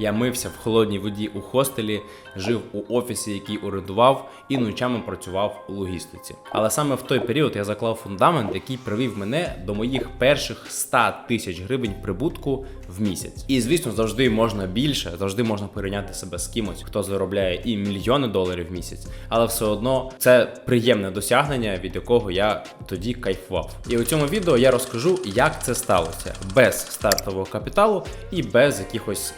Я мився в холодній воді у хостелі, жив у офісі, який орендував, і ночами працював у логістиці. Але саме в той період я заклав фундамент, який привів мене до моїх перших 100 тисяч гривень прибутку в місяць. І звісно, завжди можна більше, завжди можна порівняти себе з кимось, хто заробляє і мільйони доларів в місяць, але все одно це приємне досягнення, від якого я тоді кайфував. І у цьому відео я розкажу, як це сталося без стартового капіталу і без якихось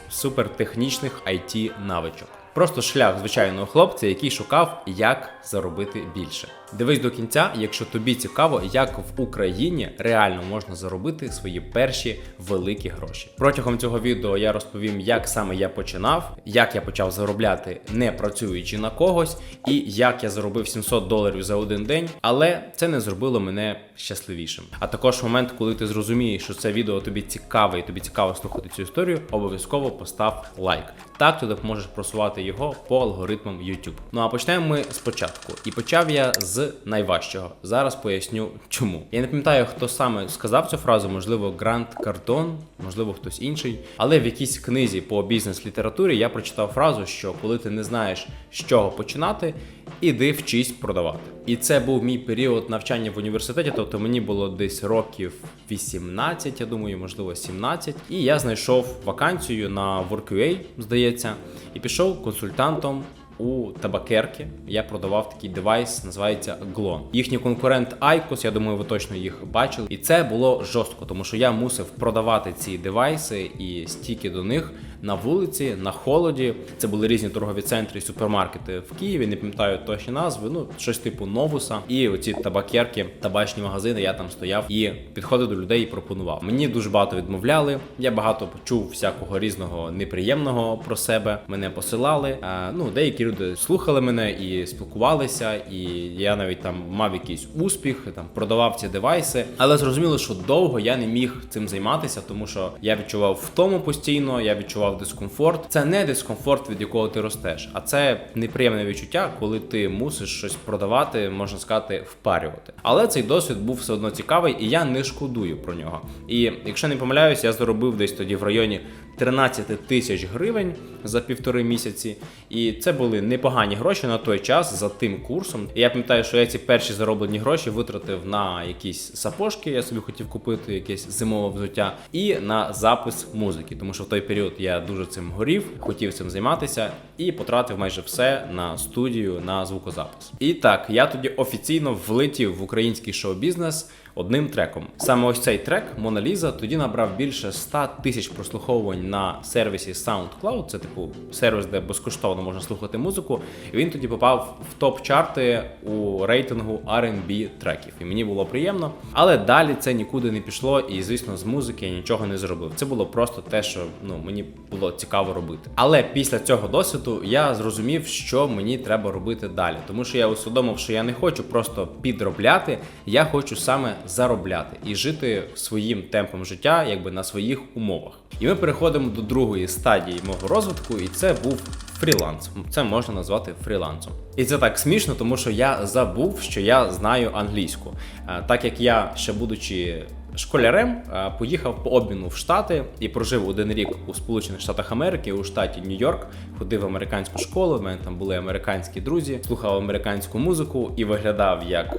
супертехнічних it навичок. Просто шлях звичайного хлопця, який шукав, як заробити більше. Дивись до кінця, якщо тобі цікаво, як в Україні реально можна заробити свої перші великі гроші. Протягом цього відео я розповім, як саме я починав, як я почав заробляти, не працюючи на когось, і як я заробив 700 доларів за один день, але це не зробило мене щасливішим. А також момент, коли ти зрозумієш, що це відео тобі цікаве і тобі цікаво слухати цю історію, обов'язково постав лайк. Так ти допоможеш просувати його по алгоритмам YouTube. Ну а почнемо ми спочатку. І почав я з найважчого. Зараз поясню чому. Я не пам'ятаю, хто саме сказав цю фразу, можливо, Грант Кардон, можливо, хтось інший. Але в якійсь книзі по бізнес-літературі я прочитав фразу, що коли ти не знаєш, з чого починати, іди вчись продавати. І це був мій період навчання в університеті, тобто мені було десь років 18, я думаю, можливо, 17. І я знайшов вакансію на WorkUA, здається, і пішов консультантом. У табакерки я продавав такий девайс, називається Glon. Їхній конкурент Айкос, я думаю, ви точно їх бачили. І це було жорстко, тому що я мусив продавати ці девайси і стільки до них на вулиці, на холоді. Це були різні торгові центри супермаркети в Києві. Не пам'ятаю точні назви. Ну щось типу новуса. І оці табакерки, табачні магазини. Я там стояв і підходив до людей і пропонував. Мені дуже багато відмовляли. Я багато почув всякого різного неприємного про себе. Мене посилали. Ну деякі люди слухали мене і спілкувалися. І я навіть там мав якийсь успіх, там продавав ці девайси. Але зрозуміло, що довго я не міг цим займатися, тому що я відчував втому постійно. Я відчував дискомфорт. Це не дискомфорт, від якого ти ростеш, а це неприємне відчуття, коли ти мусиш щось продавати, можна сказати, впарювати. Але цей досвід був все одно цікавий, і я не шкодую про нього. І якщо не помиляюсь, я заробив десь тоді в районі 13 тисяч гривень за півтори місяці. І це були непогані гроші на той час за тим курсом. І я пам'ятаю, що я ці перші зароблені гроші витратив на якісь сапожки. Я собі хотів купити якесь зимове взуття, і на запис музики, тому що в той період я дуже цим горів, хотів цим займатися і потратив майже все на студію на звукозапис. І так, я тоді офіційно влетів в український шоу-бізнес одним треком. Саме ось цей трек Мона Ліза тоді набрав більше 100 тисяч прослуховувань на сервісі SoundCloud. Це типу сервіс, де безкоштовно можна слухати музику. І він тоді попав в топ-чарти у рейтингу R&B треків. І мені було приємно. Але далі це нікуди не пішло, і звісно, з музики я нічого не зробив. Це було просто те, що ну мені було цікаво робити. Але після цього досвіду я зрозумів, що мені треба робити далі, тому що я усвідомив, що я не хочу просто підробляти, я хочу саме заробляти і жити своїм темпом життя, якби на своїх умовах. І ми переходимо до другої стадії мого розвитку, і це був фріланс. Це можна назвати фрілансом. І це так смішно, тому що я забув, що я знаю англійську, Е, так як я ще будучи. Школярем е, поїхав по обміну в Штати і прожив один рік у Сполучених Штатах Америки у штаті Нью-Йорк. Ходив в американську школу. в мене там були американські друзі, слухав американську музику і виглядав як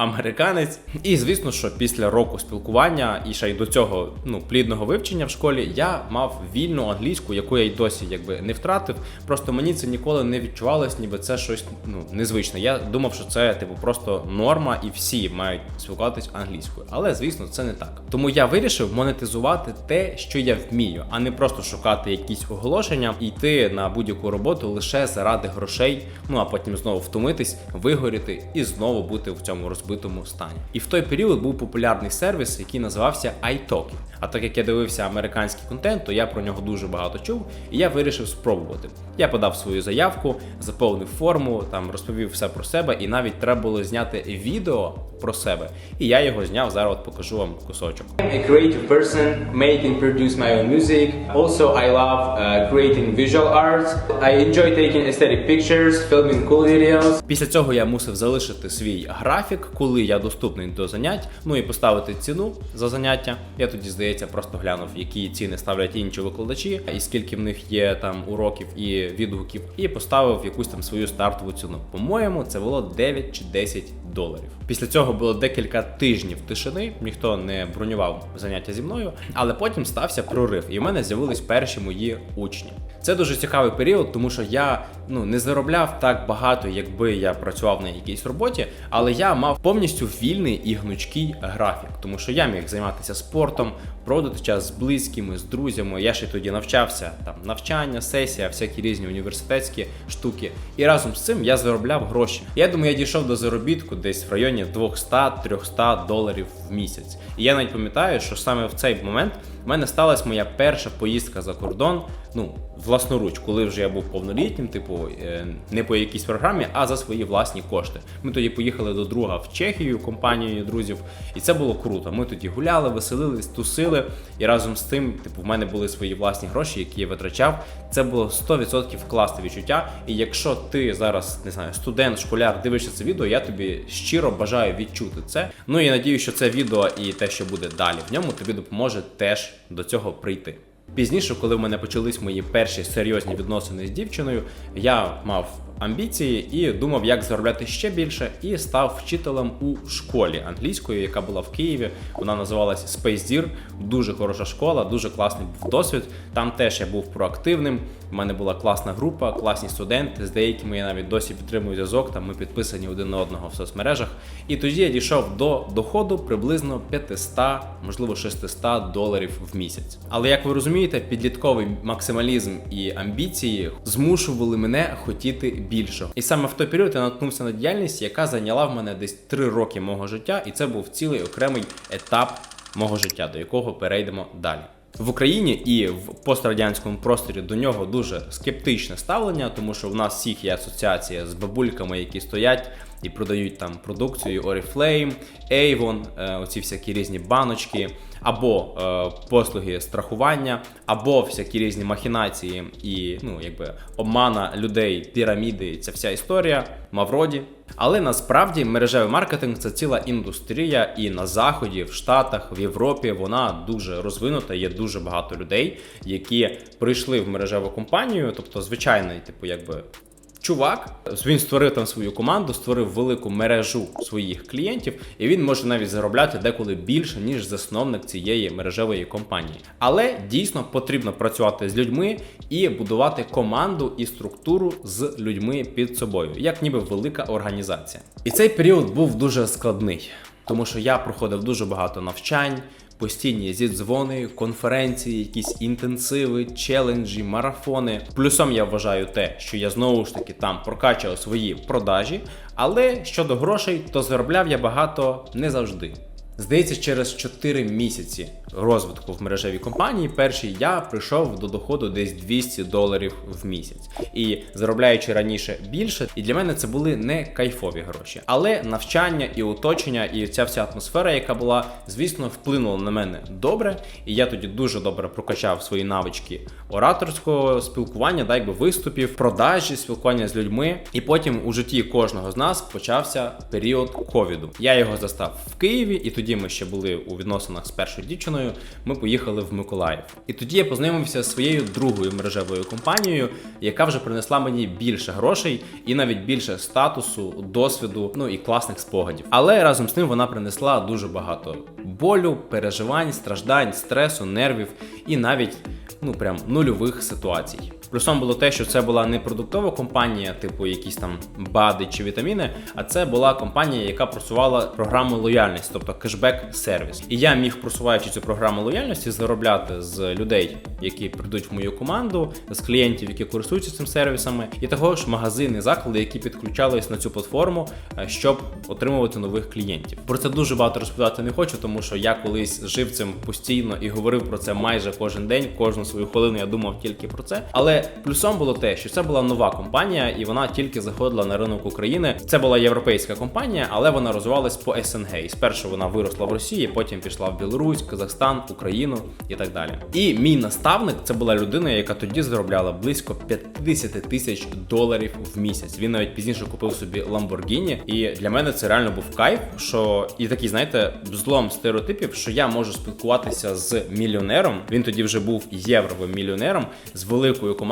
американець. І звісно, що після року спілкування і ще й до цього ну плідного вивчення в школі я мав вільну англійську, яку я й досі якби не втратив. Просто мені це ніколи не відчувалось, ніби це щось ну незвичне. Я думав, що це типу просто норма, і всі мають спілкуватись англійською. Але звісно, це не так. Тому я вирішив монетизувати те, що я вмію, а не просто шукати якісь оголошення і йти на будь-яку роботу лише заради грошей. Ну а потім знову втомитись, вигоріти і знову бути в цьому розбитому стані. І в той період був популярний сервіс, який називався iTalki. А так як я дивився американський контент, то я про нього дуже багато чув, і я вирішив спробувати. Я подав свою заявку, заповнив форму, там розповів все про себе, і навіть треба було зняти відео про себе. І я його зняв. Зараз от покажу вам кусочок. I'm a creative person, make and produce my own music. Also, I love uh, creating visual art. I enjoy taking aesthetic pictures, filming cool videos. Після цього я мусив залишити свій графік, коли я доступний до занять, ну і поставити ціну за заняття. Я тоді, здається, просто глянув, які ціни ставлять інші викладачі, і скільки в них є там уроків і відгуків, і поставив якусь там свою стартову ціну. По-моєму, це було 9 чи 10 доларів. Після цього було декілька тижнів тишини, ніхто не бронював заняття зі мною, але потім стався прорив, і в мене з'явились перші мої учні. Це дуже цікавий період, тому що я ну не заробляв так багато, якби я працював на якійсь роботі, але я мав повністю вільний і гнучкий графік, тому що я міг займатися спортом, проводити час з близькими, з друзями. Я ще тоді навчався там навчання, сесія, всякі різні університетські штуки. І разом з цим я заробляв гроші. Я думаю, я дійшов до заробітку десь в районі 200-300 доларів в місяць. І я навіть пам'ятаю, що саме в цей момент в мене сталася моя перша поїздка за кордон. Ну, власноруч, коли вже я був повнолітнім, типу, е, не по якійсь програмі, а за свої власні кошти. Ми тоді поїхали до друга в Чехію компанією друзів, і це було круто. Ми тоді гуляли, веселились, тусили, і разом з тим, типу, в мене були свої власні гроші, які я витрачав. Це було 100% класне відчуття. І якщо ти зараз не знаю, студент, школяр, дивишся це відео, я тобі щиро бажаю відчути це. Ну і надію, що це відео і те, що буде далі в ньому, тобі допоможе теж до цього прийти. Пізніше, коли в мене почались мої перші серйозні відносини з дівчиною, я мав амбіції і думав, як заробляти ще більше, і став вчителем у школі англійської, яка була в Києві. Вона називалась Space Deer. Дуже хороша школа, дуже класний був досвід. Там теж я був проактивним. У мене була класна група, класні студенти. З деякими я навіть досі підтримую зв'язок. Там ми підписані один на одного в соцмережах. І тоді я дійшов до доходу приблизно 500, можливо 600 доларів в місяць. Але як ви розумієте, підлітковий максималізм і амбіції змушували мене хотіти більшого. І саме в той період я наткнувся на діяльність, яка зайняла в мене десь 3 роки мого життя, і це був цілий окремий етап мого життя, до якого перейдемо далі. В Україні і в пострадянському просторі до нього дуже скептичне ставлення, тому що в нас всіх є асоціація з бабульками, які стоять і продають там продукцію Oriflame, Avon, е, оці всякі різні баночки, або е, послуги страхування, або всякі різні махінації і ну якби обмана людей, піраміди, ця вся історія Мавроді. Але насправді мережевий маркетинг це ціла індустрія, і на заході, в Штатах, в Європі вона дуже розвинута. Є дуже багато людей, які прийшли в мережеву компанію, тобто звичайний, типу, якби. Чувак, він створив там свою команду, створив велику мережу своїх клієнтів, і він може навіть заробляти деколи більше, ніж засновник цієї мережевої компанії. Але дійсно потрібно працювати з людьми і будувати команду і структуру з людьми під собою, як ніби велика організація. І цей період був дуже складний, тому що я проходив дуже багато навчань постійні зідзвони, конференції, якісь інтенсиви, челенджі, марафони. Плюсом я вважаю те, що я знову ж таки там прокачував свої продажі, але щодо грошей, то заробляв я багато не завжди. Здається, через 4 місяці розвитку в мережевій компанії перший я прийшов до доходу десь 200 доларів в місяць. І заробляючи раніше більше, і для мене це були не кайфові гроші. Але навчання і оточення, і ця вся атмосфера, яка була, звісно, вплинула на мене добре. І я тоді дуже добре прокачав свої навички ораторського спілкування, да, якби виступів, продажі, спілкування з людьми. І потім у житті кожного з нас почався період ковіду. Я його застав в Києві, і тоді ми ще були у відносинах з першою дівчиною. Ми поїхали в Миколаїв. І тоді я познайомився з своєю другою мережевою компанією, яка вже принесла мені більше грошей і навіть більше статусу, досвіду, ну і класних спогадів. Але разом з тим вона принесла дуже багато болю, переживань, страждань, стресу, нервів і навіть ну прям нульових ситуацій. Плюсом було те, що це була не продуктова компанія, типу якісь там БАДи чи вітаміни, а це була компанія, яка просувала програму лояльності, тобто кешбек-сервіс. І я міг, просуваючи цю програму лояльності, заробляти з людей, які прийдуть в мою команду, з клієнтів, які користуються цим сервісами, і також магазини, заклади, які підключались на цю платформу, е, щоб отримувати нових клієнтів. Про це дуже багато розповідати не хочу, тому що я колись жив цим постійно і говорив про це майже кожен день, кожну свою хвилину я думав тільки про це. Але Плюсом було те, що це була нова компанія, і вона тільки заходила на ринок України. Це була європейська компанія, але вона розвивалась по СНГ. І спершу вона виросла в Росії, потім пішла в Білорусь, Казахстан, Україну і так далі. І мій наставник це була людина, яка тоді заробляла близько 50 тисяч доларів в місяць. Він навіть пізніше купив собі Lamborghini. І для мене це реально був кайф, що і такий, знаєте, злом стереотипів, що я можу спілкуватися з мільйонером. Він тоді вже був євровим мільйонером з великою командою,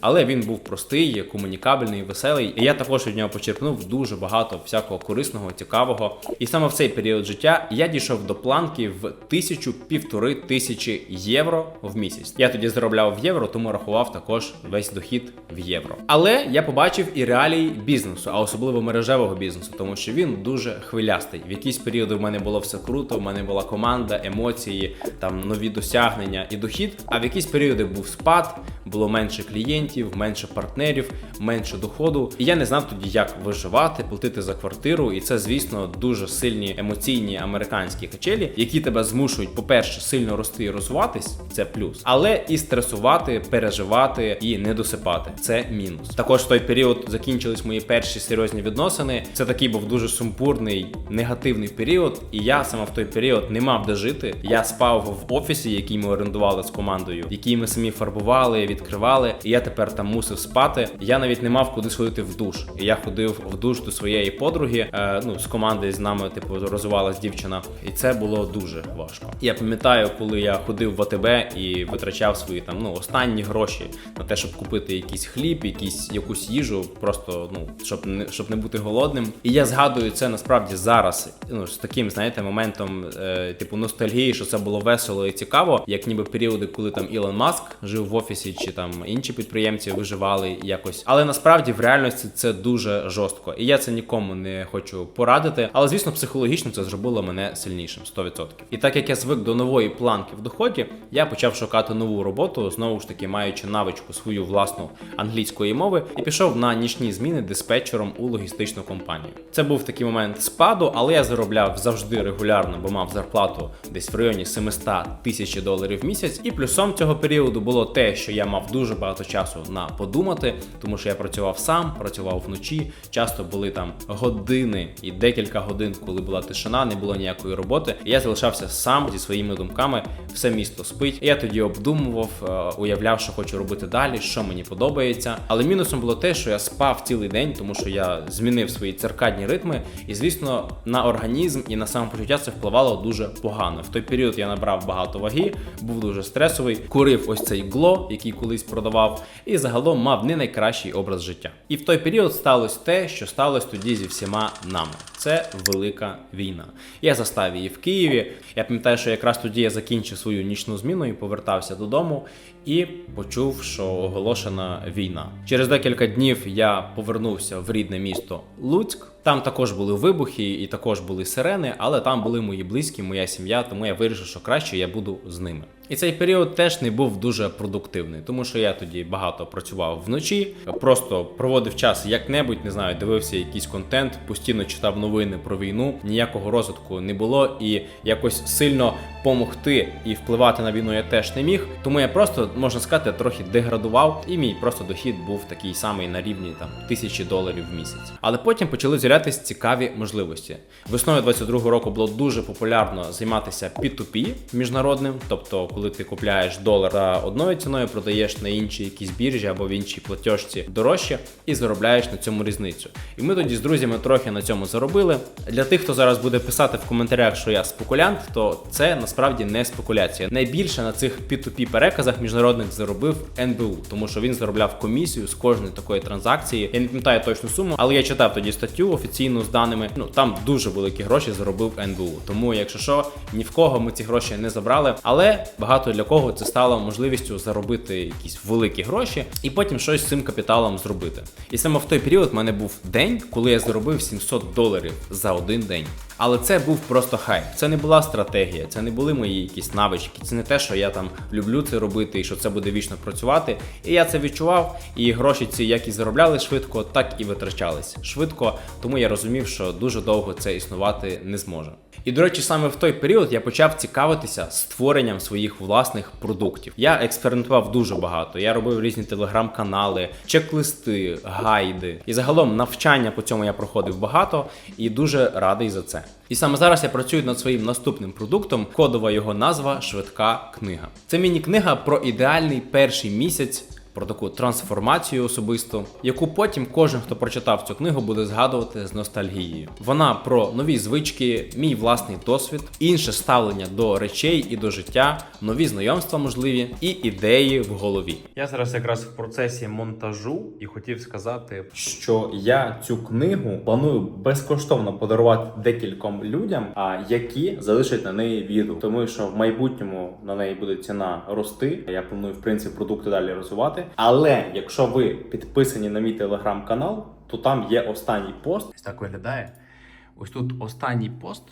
але він був простий, комунікабельний, веселий. І я також від нього почерпнув дуже багато всякого корисного, цікавого. І саме в цей період життя я дійшов до планки в тисячу півтори тисячі євро в місяць. Я тоді заробляв в євро, тому рахував також весь дохід в євро. Але я побачив і реалії бізнесу, а особливо мережевого бізнесу, тому що він дуже хвилястий. В якісь періоди в мене було все круто, в мене була команда, емоції, там нові досягнення і дохід. А в якісь періоди був спад, було менше клієнтів, менше партнерів, менше доходу. І я не знав тоді, як виживати, платити за квартиру. І це, звісно, дуже сильні емоційні американські качелі, які тебе змушують, по-перше, сильно рости і розвиватись, це плюс, але і стресувати, переживати і не досипати. Це мінус. Також в той період закінчились мої перші серйозні відносини. Це такий був дуже сумбурний, негативний період. І я саме в той період не мав де жити. Я спав в офісі, який ми орендували з командою, який ми самі фарбували, відкривали. І я тепер там мусив спати. Я навіть не мав куди сходити в душ. І я ходив в душ до своєї подруги. Е, ну з команди з нами, типу, розвивалась дівчина, і це було дуже важко. Я пам'ятаю, коли я ходив в АТБ і витрачав свої там ну останні гроші на те, щоб купити якийсь хліб, якісь якусь їжу, просто ну щоб не щоб не бути голодним. І я згадую це насправді зараз. Ну з таким, знаєте, моментом, е, типу ностальгії, що це було весело і цікаво, як ніби періоди, коли там Ілон Маск жив в офісі, чи там інші підприємці виживали якось. Але насправді в реальності це дуже жорстко, і я це нікому не хочу порадити. Але звісно, психологічно це зробило мене сильнішим 100%. І так як я звик до нової планки в доході, я почав шукати нову роботу, знову ж таки маючи навичку свою власну англійської мови, і пішов на нічні зміни диспетчером у логістичну компанію. Це був такий момент спаду, але я заробляв завжди регулярно, бо мав зарплату десь в районі 700 тисяч доларів в місяць. І плюсом цього періоду було те, що я мав дуже багато часу на подумати, тому що я працював сам, працював вночі. Часто були там години і декілька годин, коли була тишина, не було ніякої роботи. І я залишався сам зі своїми думками. Все місто спить. І я тоді обдумував, е, уявляв, що хочу робити далі, що мені подобається. Але мінусом було те, що я спав цілий день, тому що я змінив свої циркадні ритми, і звісно, на організм і на самопочуття це впливало дуже погано. В той період я набрав багато ваги, був дуже стресовий, курив ось цей гло, який колись продавав, і загалом мав не найкращий образ життя. І в той період сталося те, що сталося тоді зі всіма нами. Це велика війна. Я застав її в Києві. Я пам'ятаю, що якраз тоді я закінчив свою нічну зміну і повертався додому і почув, що оголошена війна. Через декілька днів я повернувся в рідне місто Луцьк. Там також були вибухи і також були сирени, але там були мої близькі, моя сім'я, тому я вирішив, що краще я буду з ними. І цей період теж не був дуже продуктивний, тому що я тоді багато працював вночі, просто проводив час як-небудь, не знаю, дивився якийсь контент, постійно читав новини про війну. Ніякого розвитку не було, і якось сильно помогти і впливати на війну я теж не міг. Тому я просто можна сказати трохи деградував, і мій просто дохід був такий самий на рівні там тисячі доларів в місяць. Але потім почали з'являтися цікаві можливості. Весною 22-го року було дуже популярно займатися P2P міжнародним, тобто, коли ти купляєш долар за одною ціною, продаєш на іншій якійсь біржі або в іншій платіжці дорожче і заробляєш на цьому різницю. І ми тоді з друзями трохи на цьому заробили. Для тих, хто зараз буде писати в коментарях, що я спекулянт, то це насправді не спекуляція. Найбільше на цих P2P переказах міжнародних заробив НБУ, тому що він заробляв комісію з кожної такої транзакції. Я не пам'ятаю точну суму, але я читав тоді статтю офіційну з даними. Ну там дуже великі гроші заробив НБУ. Тому, якщо що, ні в кого ми ці гроші не забрали, але багато для кого це стало можливістю заробити якісь великі гроші і потім щось з цим капіталом зробити. І саме в той період в мене був день, коли я заробив 700 доларів за один день. Але це був просто хайп. Це не була стратегія, це не були мої якісь навички. Це не те, що я там люблю це робити і що це буде вічно працювати. І я це відчував. І гроші ці як і заробляли швидко, так і витрачались швидко. Тому я розумів, що дуже довго це існувати не зможе. І до речі, саме в той період я почав цікавитися створенням своїх власних продуктів. Я експериментував дуже багато. Я робив різні телеграм-канали, чек-листи, гайди. І загалом навчання по цьому я проходив багато і дуже радий за це. І саме зараз я працюю над своїм наступним продуктом. Кодова його назва Швидка книга. Це міні-книга про ідеальний перший місяць. Про таку трансформацію особисту, яку потім кожен, хто прочитав цю книгу, буде згадувати з ностальгією. Вона про нові звички, мій власний досвід, інше ставлення до речей і до життя, нові знайомства можливі і ідеї в голові. Я зараз якраз в процесі монтажу і хотів сказати, що я цю книгу планую безкоштовно подарувати декільком людям, а які залишать на неї відгук. Тому що в майбутньому на неї буде ціна рости. Я планую в принципі продукти далі розвивати. Але якщо ви підписані на мій телеграм-канал, то там є останній пост. Ось так виглядає. Ось тут останній пост.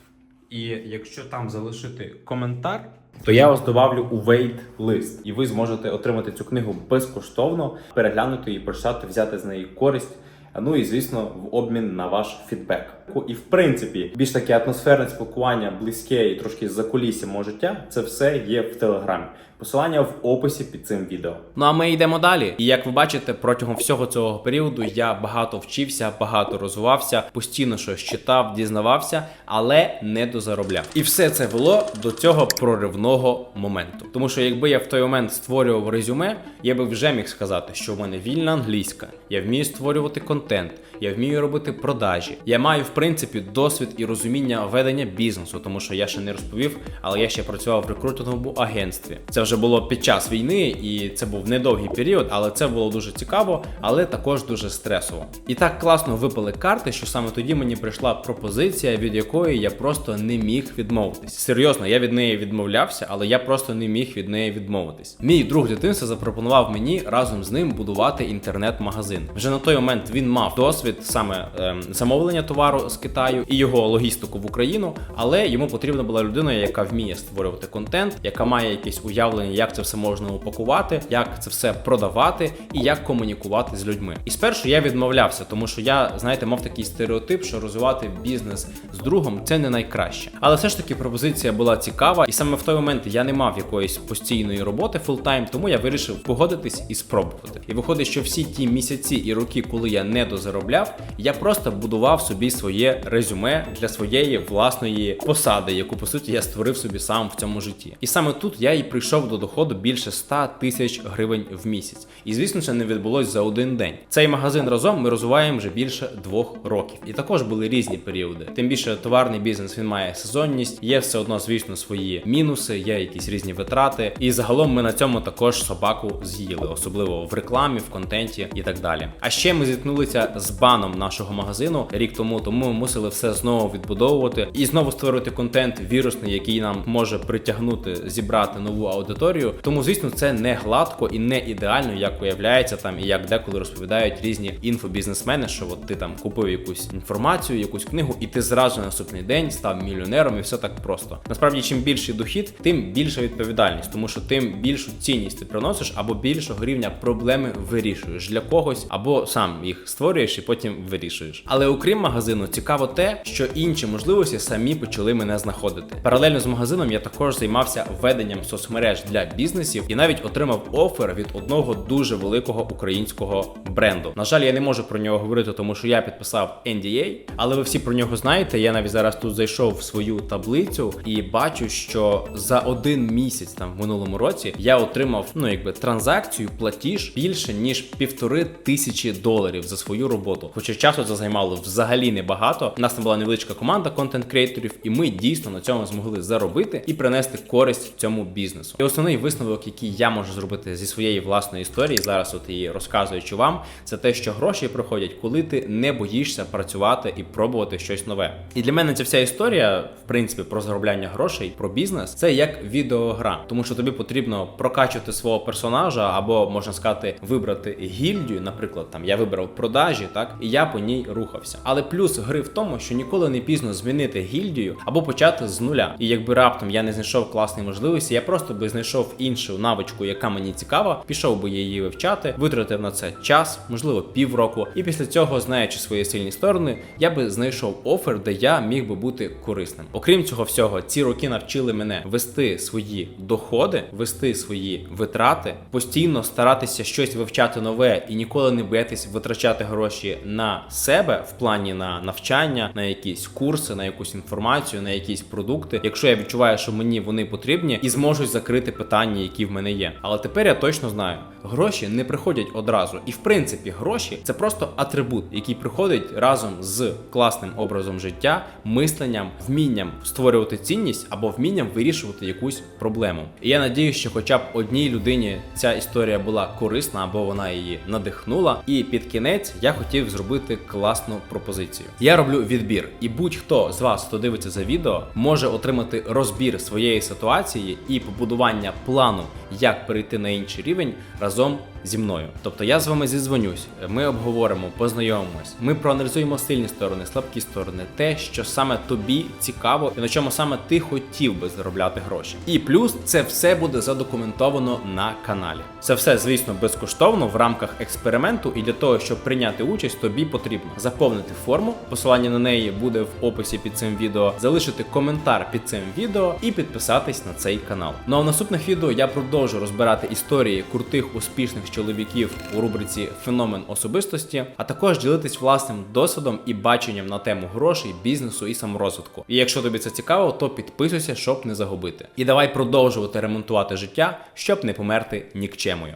І якщо там залишити коментар, то я вас добавлю у вейт-лист, і ви зможете отримати цю книгу безкоштовно, переглянути її, прочитати, взяти з неї користь. Ну і звісно, в обмін на ваш фідбек. І в принципі, більш таке атмосферне спілкування, близьке і трошки за кулісся мого життя, це все є в телеграмі. Посилання в описі під цим відео. Ну а ми йдемо далі. І як ви бачите, протягом всього цього періоду я багато вчився, багато розвивався, постійно щось читав, дізнавався, але не дозаробляв. І все це вело до цього проривного моменту. Тому що якби я в той момент створював резюме, я би вже міг сказати, що в мене вільна англійська, я вмію створювати контент, я вмію робити продажі. Я маю в принципі досвід і розуміння ведення бізнесу, тому що я ще не розповів, але я ще працював в рекрутинговому агентстві. Це вже було під час війни, і це був недовгий період, але це було дуже цікаво, але також дуже стресово. І так класно випали карти, що саме тоді мені прийшла пропозиція, від якої я просто не міг відмовитись. Серйозно, я від неї відмовлявся, але я просто не міг від неї відмовитись. Мій друг дитинства запропонував мені разом з ним будувати інтернет-магазин. Вже на той момент він мав досвід саме ем, замовлення товару з Китаю і його логістику в Україну, але йому потрібна була людина, яка вміє створювати контент, яка має якесь уявлення, як це все можна упакувати, як це все продавати і як комунікувати з людьми. І спершу я відмовлявся, тому що я, знаєте, мав такий стереотип, що розвивати бізнес з другом це не найкраще. Але все ж таки пропозиція була цікава, і саме в той момент я не мав якоїсь постійної роботи фултайм, тому я вирішив погодитись і спробувати. І виходить, що всі ті місяці і роки, коли я не дозаробляв, я просто будував собі своє резюме для своєї власної посади, яку по суті я створив собі сам в цьому житті. І саме тут я і прийшов до доходу більше 100 тисяч гривень в місяць. І звісно, це не відбулось за один день. Цей магазин разом ми розвиваємо вже більше двох років. І також були різні періоди. Тим більше товарний бізнес він має сезонність, є все одно, звісно, свої мінуси, є якісь різні витрати. І загалом ми на цьому також собаку з'їли, особливо в рекламі, в контенті і так далі. А ще ми зіткнулися з баном нашого магазину рік тому, тому ми мусили все знову відбудовувати і знову створювати контент вірусний, який нам може притягнути, зібрати нову аудиторію. Тому, звісно, це не гладко і не ідеально, як уявляється там, і як деколи розповідають різні інфобізнесмени, що от ти там купив якусь інформацію, якусь книгу, і ти зразу на наступний день став мільйонером, і все так просто. Насправді, чим більший дохід, тим більша відповідальність, тому що тим більшу цінність ти приносиш або більшого рівня проблеми вирішуєш для когось, або сам їх створюєш і потім вирішуєш. Але окрім магазину, цікаво те, що інші можливості самі почали мене знаходити. Паралельно з магазином я також займався веденням соцмереж для бізнесів і навіть отримав офер від одного дуже великого українського бренду. На жаль, я не можу про нього говорити, тому що я підписав NDA, але ви всі про нього знаєте. Я навіть зараз тут зайшов в свою таблицю і бачу, що за один місяць там в минулому році я отримав ну якби транзакцію, платіж більше ніж півтори тисячі доларів за свою роботу. Хоча часу це займало взагалі небагато. У нас там була невеличка команда контент-креаторів, і ми дійсно на цьому змогли заробити і принести користь цьому бізнесу. І основний висновок, який я можу зробити зі своєї власної історії, зараз от її розказуючи вам, це те, що гроші приходять, коли ти не боїшся працювати і пробувати щось нове. І для мене ця вся історія, в принципі, про заробляння грошей, про бізнес, це як відеогра, тому що тобі потрібно прокачувати свого персонажа, або можна сказати, вибрати гільдію. Наприклад, там я вибрав продажі, так і я по ній рухався. Але плюс гри в тому, що ніколи не пізно змінити гільдію або почати з нуля. І якби раптом я не знайшов класної можливості, я просто би знайшов знайшов іншу навичку, яка мені цікава, пішов би її вивчати, витратив на це час, можливо, півроку. І після цього, знаючи свої сильні сторони, я би знайшов офер, де я міг би бути корисним. Окрім цього всього, ці роки навчили мене вести свої доходи, вести свої витрати, постійно старатися щось вивчати нове і ніколи не боятись витрачати гроші на себе в плані на навчання, на якісь курси, на якусь інформацію, на якісь продукти, якщо я відчуваю, що мені вони потрібні, і зможуть закрити питання, які в мене є. Але тепер я точно знаю, гроші не приходять одразу, і в принципі, гроші це просто атрибут, який приходить разом з класним образом життя, мисленням, вмінням створювати цінність або вмінням вирішувати якусь проблему. І я надію, що хоча б одній людині ця історія була корисна або вона її надихнула. І під кінець я хотів зробити класну пропозицію. Я роблю відбір, і будь-хто з вас, хто дивиться за відео, може отримати розбір своєї ситуації і побудування плану, як перейти на інший рівень разом зі мною. Тобто я з вами зізвонюсь, ми обговоримо, познайомимось. Ми проаналізуємо сильні сторони, слабкі сторони, те, що саме тобі цікаво, і на чому саме ти хотів би заробляти гроші. І плюс це все буде задокументовано на каналі. Це все, звісно, безкоштовно в рамках експерименту, і для того, щоб прийняти участь, тобі потрібно заповнити форму. Посилання на неї буде в описі під цим відео, залишити коментар під цим відео і підписатись на цей канал. Ну а в наступних відео я продовжу розбирати історії крутих успішних чоловіків у рубриці Феномен особистості, а також ділитись власним досвідом і баченням на тему грошей, бізнесу і саморозвитку. І якщо тобі це цікаво, то підписуйся, щоб не загубити. І давай продовжувати ремонтувати життя, щоб не померти нікчемою.